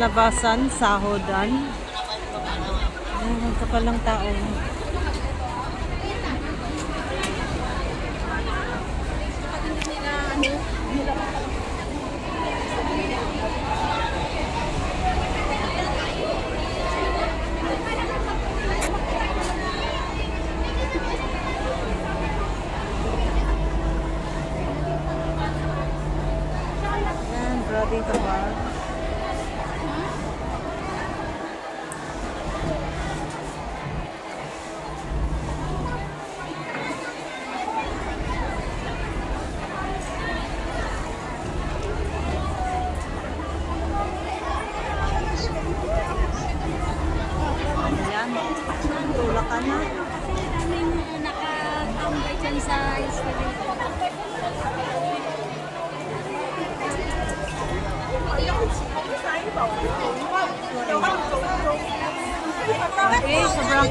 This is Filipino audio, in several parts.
ngayon, kaya labasan, sahodan. Ayan, ang kapal ng tao. Grabe yung kapal.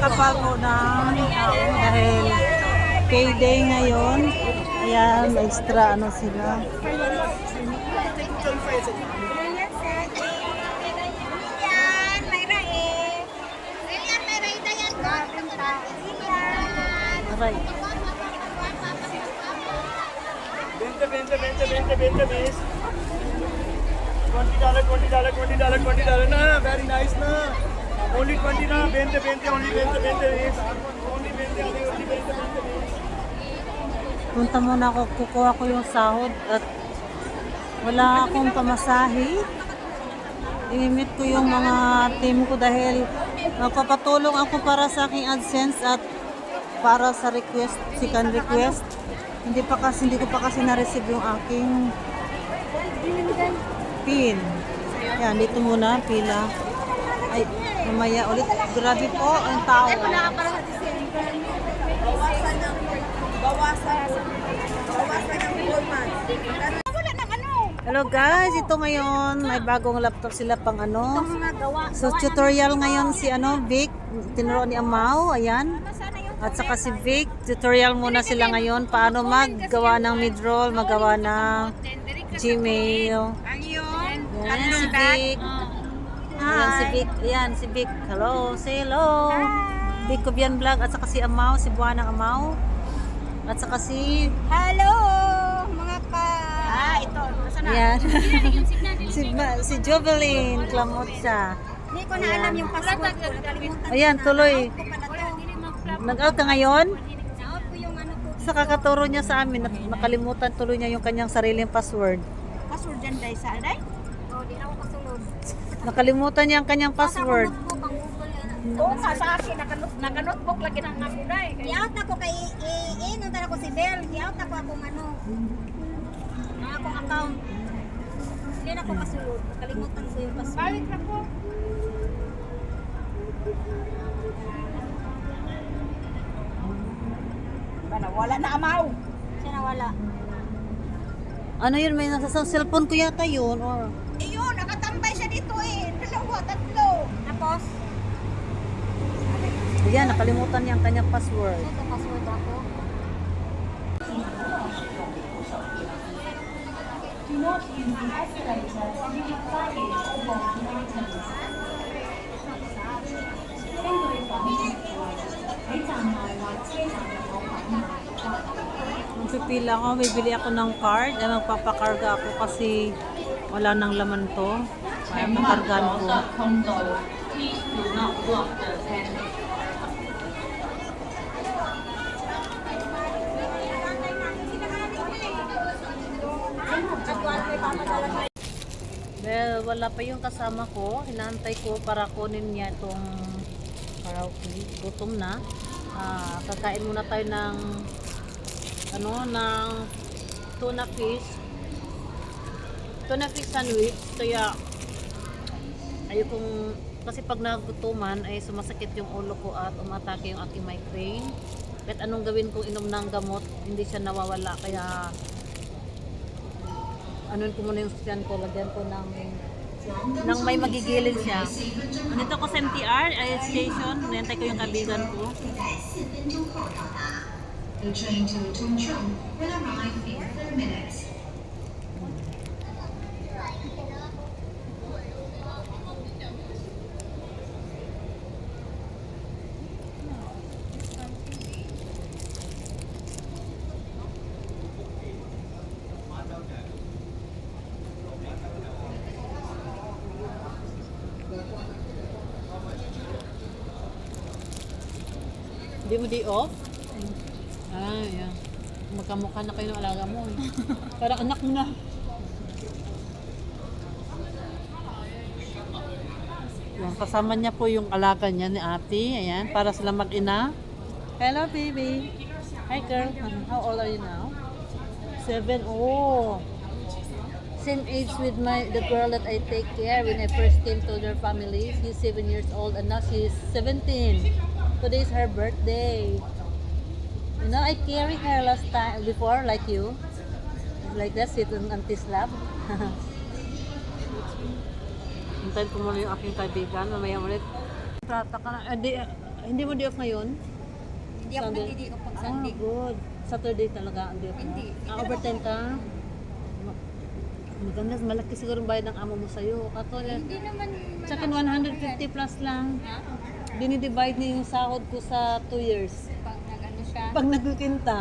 Po ng tao dahil payday ngayon. Ayan, extra ano sila. Aray. 20, 20, 20, 20, 20, miss. 20 dollar, 20 dollar, 20 dollar, 20 dollar na. Very nice na. Only 20 na. 20, 20, only 20, 20, miss. Only 20, only 20, 20, miss. Punta muna ako, kukuha ko yung sahod at wala akong pamasahe. Inimit ko yung mga team ko dahil magpapatulong ako para sa aking AdSense at para sa request, second request. Hindi pa kasi, hindi ko pa kasi na-receive yung aking pin. Yan, dito muna, pila. Ay, mamaya ulit. Grabe po ang tao. Wala ka para sa December. Bawasan ng bawasan. Bawasan ng whole month. Wala nang ano. Hello guys, ito ngayon, may bagong laptop sila pang ano. So tutorial ngayon si ano, Vic, tinuro ni Amaw, ayan. At saka si Vic, tutorial muna sila ngayon paano maggawa ng midroll, magawa ng Gmail. Ayan si Vic. Ayan si Vic, ayan si Vic. Hello, say hello. Vic Cobian Vlog at saka si Amaw, si Buwanang Amaw. At saka si Hello, mga ka. Ah, ito. Nasaan na? Ayan. si, si Jovelyn Clamotsa. Hindi ko na alam yung password ko. Nakalimutan Ayan, tuloy. Nag-out ka ngayon? Out ko yung ano ko. Sa kakaturo niya sa amin, nak- nakalimutan tuloy niya yung kanyang sariling password. Password dyan dahil sa aday? Nakalimutan niya ang kanyang password. Notebook ang Google yan. Oo nga sa akin, naka- naka-notebook lagi ng ako na eh. I-out ako kay i-inunta ako si Bel. I-out ako akong ano. Ang akong account. Hindi na ako kasunod. Nakalimutan ko yung password. Balik na po. Bana, wala na amaw. Siya nawala. Ano yun? May nasa sa cellphone ko yata yun. Or, Eh yun, nakatambay siya dito eh. Dalawa, tatlo. Tapos, ayan, nakalimutan niya ang kanyang password. ito password ako. Magpipila ako, bibili ako ng card. Ay, magpapakarga ako kasi wala nang laman to. Kaya pakargaan ko. Well, wala pa yung kasama ko. Hinantay ko para kunin niya itong karaoke. Gutom na. Ah, kakain muna tayo ng ano, ng tuna fish. Tuna fish sandwich. Kaya ayokong kasi pag nagutuman ay sumasakit yung ulo ko at umatake yung aking migraine. Kahit anong gawin kong inom ng gamot, hindi siya nawawala. Kaya anuin ko muna yung sasyan ko, lagyan ko ng nang may magigilid siya. Nandito ako sa MTR ay station, nantay ko yung kaibigan ko. The train to Chongqing will arrive in 4 minutes. Di off? Ah, yeah. Magkamukha na kayo ng alaga mo. eh. Parang anak mo na. Yan, kasama niya po yung alaga niya ni ate. Ayan, para sila mag-ina. Hello, baby. Hi, girl. How old are you now? Seven. Oh. Same age with my the girl that I take care when I first came to their family. She's seven years old and now she's 17. Today is her birthday. You know, I carry her last time before, like you. Like that, sit on auntie's lap. Hintayin ko muna yung aking kaibigan. Mamaya ulit. Trata ka na. Ah, di, ah, hindi mo di off ngayon? Hindi ako Sunday? nagdi pag Ah, Sunday. good. Saturday talaga ang di off mo? Hindi. Ah, overtime ka? Ma- Maganda, malaki siguro ang bayad ng amo mo sa'yo. Kato, Hindi naman sa akin 150 plus lang. Dinidivide niya yung sahod ko sa 2 years. pag nag-ano siya. Pag nagkikinta,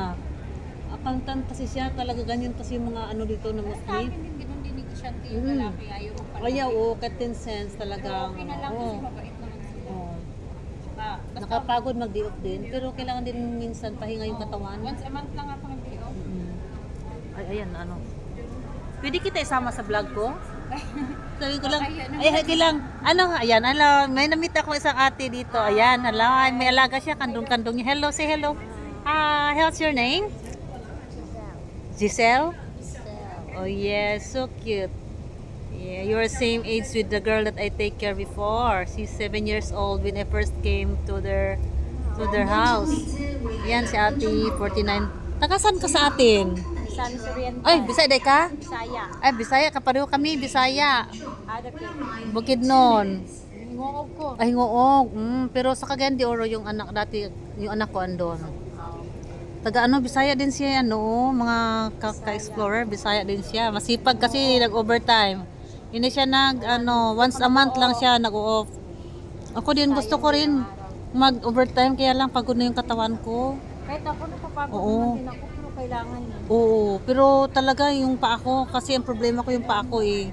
accountant kasi siya, talaga ganyan kasi yung mga ano dito na Sa Muslim. akin din, ganun din negosyante yung Mm. lalaki. Ayaw ko pala. Kaya oo, kahit 10 cents talaga. Okay na lang oo. kasi mabait naman sila. Oo. Ah, basta Nakapagod mag-day off din, pero kailangan din minsan pahinga yung katawan. once a month lang ako nag-day off. Mm. Ay, ayan, ano. Pwede kita isama sa vlog ko? Sabi ko lang, ay, ay, lang, ano, ayan, hello, may namit ako isang ate dito, ayan, hello, ay, may alaga siya, kandong-kandong niya, hello, say hello. Ah, what's your name? Giselle? Oh yes, so cute. Yeah, you're same age with the girl that I take care before. She's seven years old when I first came to their to their house. Yan si ate, 49. Tagasan ka sa atin? San Oriental. Ay, Bisaya day ka? Bisaya. Ay, Bisaya, kapareho kami, Bisaya. Other people. Bukid nun. Ngokog ko. Ay, ngoog. Mm, pero sa Cagayan de Oro, yung anak dati, yung anak ko andon. Taga ano, Bisaya din siya, ano, mga ka- ka-explorer, Bisaya din siya. Masipag kasi nag-overtime. Hindi siya nag, ano, once a month lang siya nag-off. Ako din, gusto ko rin mag-overtime, kaya lang pagod na yung katawan ko. Kahit ako napapagod Oo. din ako, kailangan yun. Oo, pero talaga yung paa ko, kasi ang problema ko yung paa ko eh,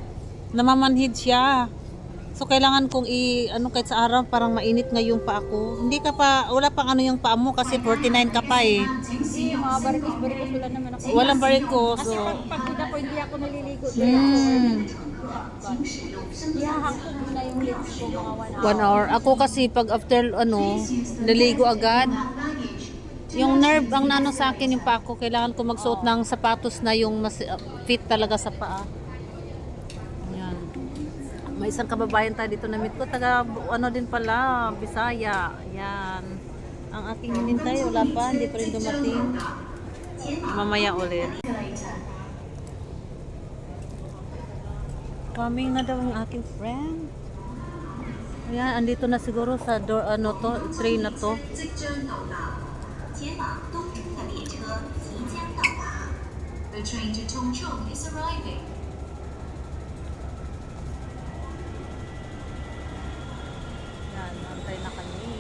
namamanhid siya. So kailangan kong i ano kahit sa araw parang mainit nga yung paa ko. Hindi ka pa wala pang ano yung paa mo kasi 49 ka pa eh. Hindi, mga barikos-barikos wala naman ako. Walang bariko. Kasi So pag pagod ako, hindi ako naliligo. Mm, ihahang ko muna yung lips ko mga one hour. one hour. Ako kasi pag after ano, naligo agad. Yung nerve ang nano sa akin yung paa ko, kailangan ko magsuot ng sapatos na yung mas uh, fit talaga sa paa. Yan. May isang kababayan tayo dito na meet ko, taga ano din pala, Bisaya. Yan. Ang aking hinintay, wala pa, hindi pa rin dumating. Mamaya ulit. Coming na daw ang aking friend. Ayan, andito na siguro sa door, ano to, train na to. 即将到达，前往东京的列车即将到达。The train to Chongqing is arriving. Yan, antay na kami.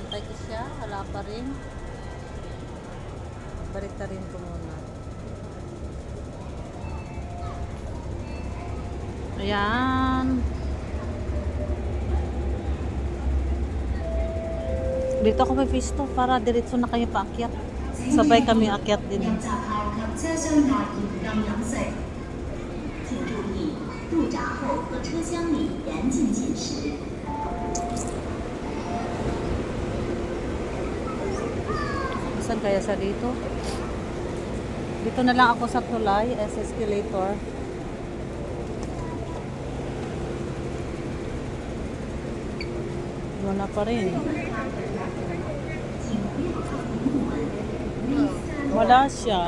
Antay ko siya, wala pa rin. Balik rin ko muna. Ayan. Dito ako may pisto para diretso na kayo paakyat. Sabay kami akyat din. Saan kaya sa dito? Dito na lang ako sa tulay as escalator. Wala pa rin. Wala siya.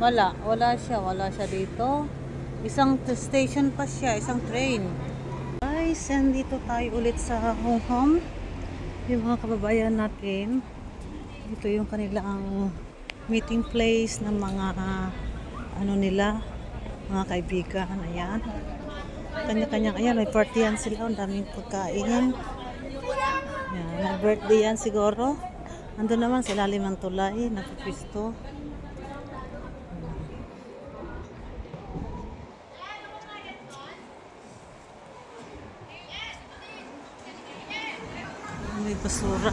Wala, wala siya, wala siya dito. Isang station pa siya, isang train. Guys, dito tayo ulit sa Hong Kong. Yung mga kababayan natin. Ito yung kanilang meeting place ng mga ano nila, mga kaibigan. Ayan. Kanya-kanyang, ayan, may party yan sila. Ang daming pagkain. Ayan, may birthday yan siguro. Ando naman sa lalim ng tulay, napipisto. May basura.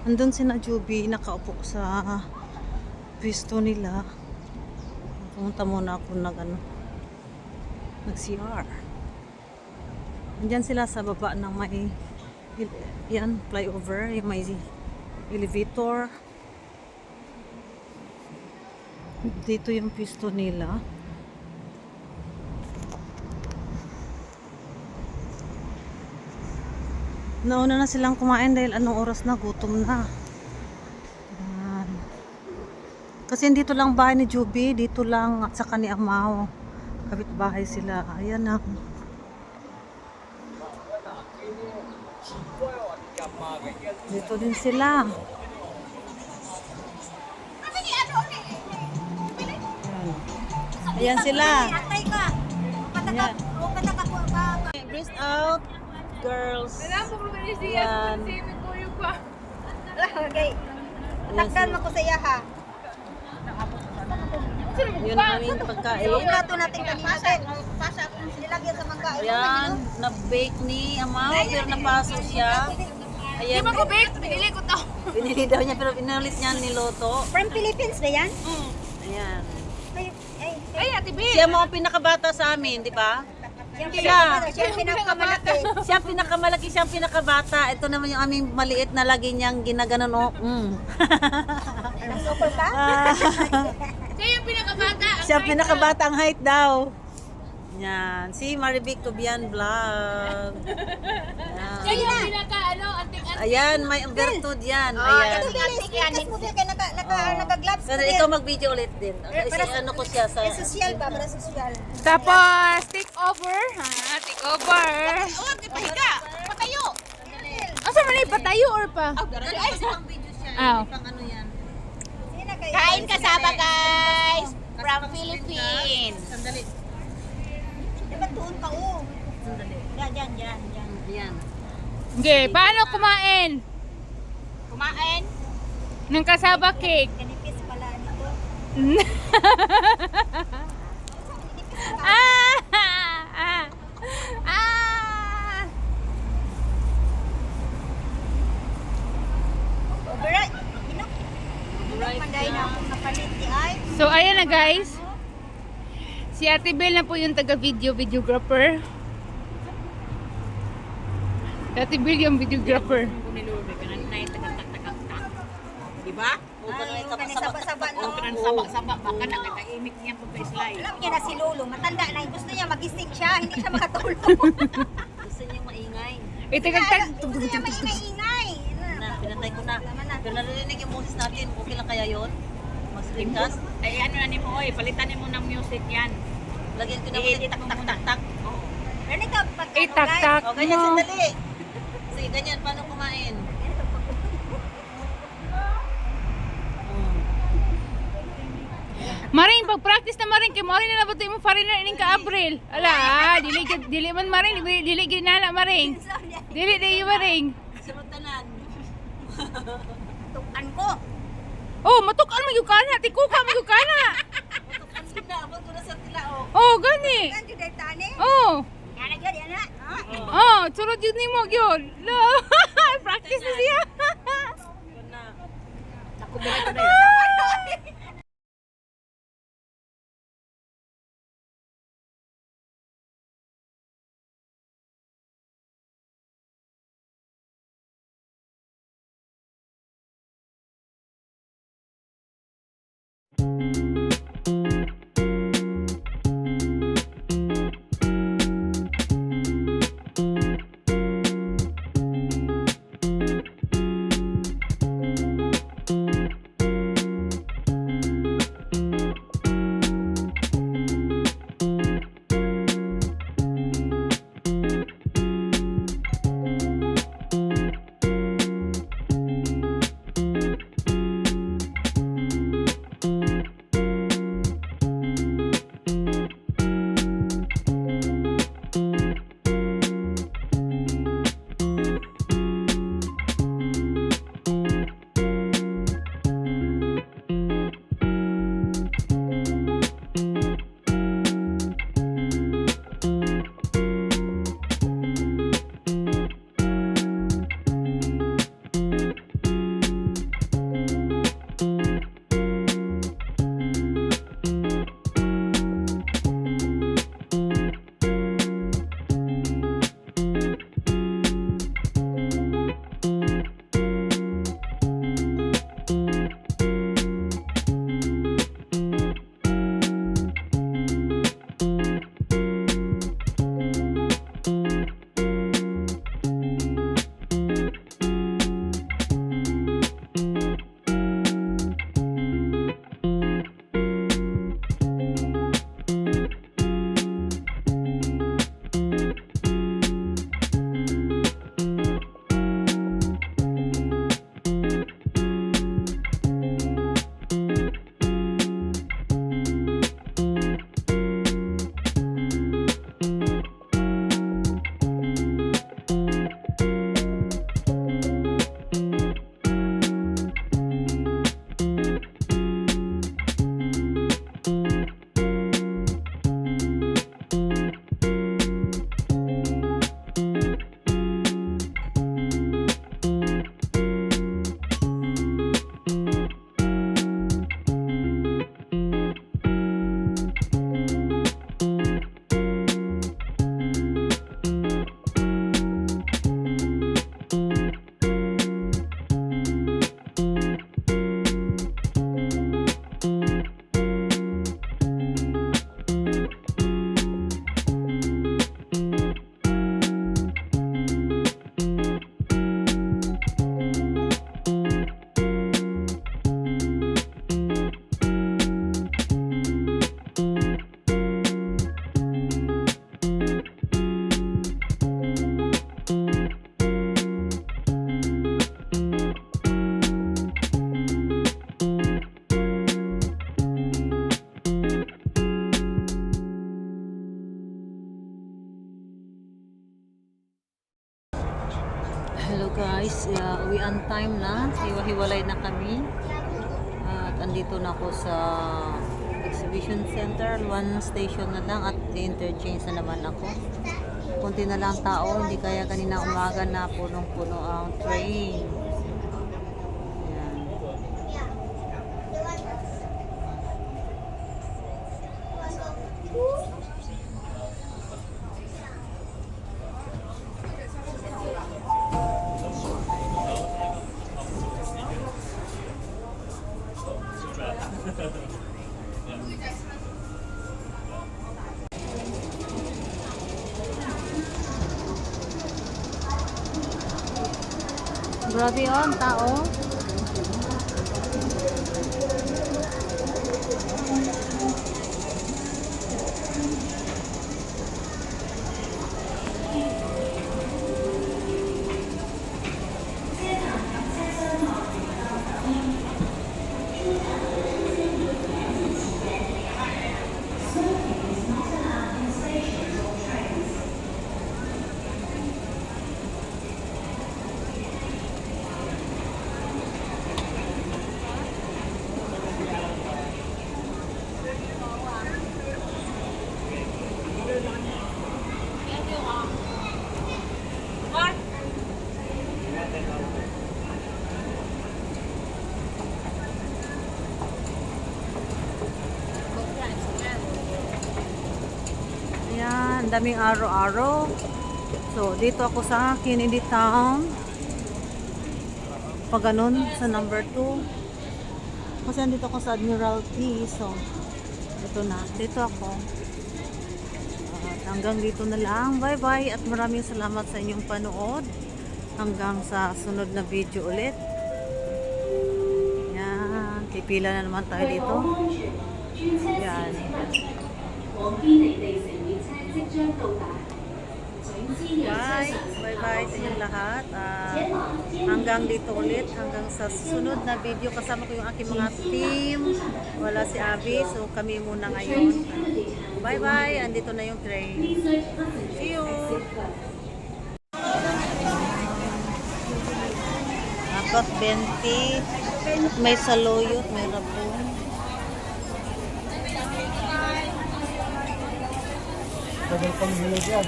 Andun si Najubi, nakaupo sa pisto nila. Pumunta muna ako nag ano, nag CR. Andyan sila sa baba ng may yan, flyover, yung may elevator. Dito yung pisto nila. Nauna na silang kumain dahil anong oras na, gutom na. Ayan. Kasi dito lang bahay ni Juby, dito lang at saka ni Amaw. Kapit bahay sila. Ayan na. Dito din sila. Ayan. Ayan sila. Pataka, Ayan. Breast out, girls. Ayan. Okay. Takdan mo ko sa iya ha. Yun ang aming pagkain. Yung plato natin kanina din. Pasa ako nilagyan sa mangga. Ayan, na-bake ni Amaw, pero napasok siya. Ayan. Di ba ko bake? Binili ko to. Binili daw niya, pero inulit niya niloto. From Philippines ba yan? Ayan. Ay, ay, ay, ate B. Siya mo ang pinakabata sa amin, di ba? Siya. Siya ang pinakamalaki. Siya ang pinakamalaki, siya ang pinakabata. Ito naman yung aming maliit na lagi niyang ginaganon. Oh. Mm. Nasukol ka? Ah. Siya ang pinakabata ang height daw. Yan. Si Marivic Tubian Vlog. Yan. Ayan, may virtud yan. Ayan. Bilis, bilis mo din kaya naka, naka, naka-gloves Pero ikaw mag-video ulit din. Kasi ano ko siya sa... Eh, social ba? Para social. Tapos, take over. Ha? Take over. Oh, pahiga. Patayo. Asa man ay patayo or pa? Ay, pang video siya. Ah. Pang ano yan. Kain kasama guys. From Philippines. Sandali. Diba tuon ka oh? Sandali. Yan, yan, yan, yan. Okay, paano kumain Kumain. ng kasaba cake? Kanipis pala nito. ah! Ah! Ah! Alright. Ino? Manday na akong ni ay. So, ayan na guys. Si Ate Bel na po yung taga-video, videographer. Si Ate Bel yung videographer. Diba? Sabak-sabak baka nakakaimik niya po kay Sly. Alam niya na si Lolo, matanda na. Gusto niya magising siya, hindi siya makatulog. Gusto niya maingay. Eh, tagagtag. Gusto niya maingay-ingay. Na, pinatay ko na. Pero narinig yung boses natin. Okay lang kaya yun? Mas ringkas? Ay ano na ni mo oy, palitan ni mo ng music yan. Lagyan ko na ulit. Tak, tak, tak, tak. Rinig ka pag Eh, ano, guys. tak-tak O, ganyan mo. sandali. Sige, ganyan. Paano kumain? Maring, pag-practice na maring, kay Maring na nabuti mo foreigner ining ka April. Ala, dili, dili man maring, dili, dili ginala maring. Dili, dili maring. Surutanan. Tukan ko. Oh, matukan mo yung kana, tikuka mo yung kana. Tukan sila, abot ko na sa tilao. Oh, gani. Kan jud ay tani. Oh, Kana jud yan na. Oh, surod yun ni mo, yun. Lo, practice na siya. Ako ba station na lang at interchange na naman ako. Kunti na lang tao, hindi kaya kanina umaga na punong-puno ang train. Grabe on, tao. Ang daming araw-araw. So, dito ako sa Kennedy Town. Pag ganun, sa number 2. Kasi andito ako sa Admiralty. So, ito na. Dito ako. At hanggang dito na lang. Bye-bye. At maraming salamat sa inyong panood. Hanggang sa sunod na video ulit. Yan. Pipila na naman tayo dito. Yan. 往 Bye! Bye-bye sa inyong lahat. Uh, hanggang dito ulit, hanggang sa sunod na video. Kasama ko yung aking mga team. Wala si Abby, so kami muna ngayon. Bye-bye! Andito na yung train. See you! Dapat 20. May saluyot, may rabo. Tagal pang hilod yan.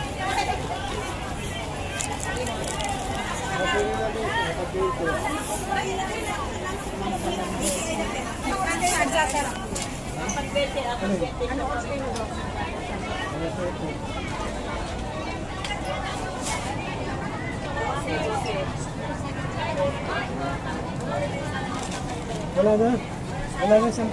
Wala na. Wala na siyang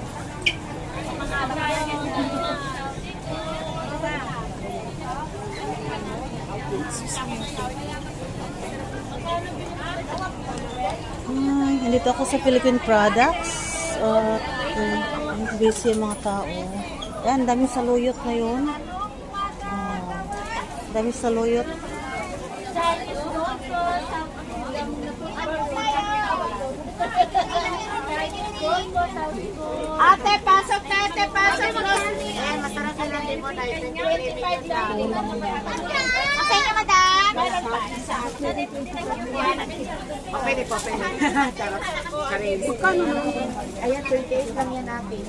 nandito ako sa Philippine Products. Um, busy yung mga tao. Yan, dami saluyot ngayon. Uh, dami saluyot. Ate, pasok na, ate, pasok na. Ay, masarap na lang din mo na. 25 lang. Okay na, madam? Pwede po, pwede. Ayan, 28 lang yan natin.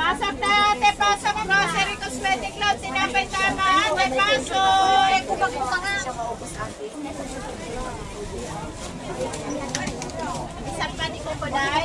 Pasok na, ate, pasok. Grocery, cosmetic lang, tinapay tama. Ate, pasok. Eh, kubag-kubag nga. Isang pani ko po, day.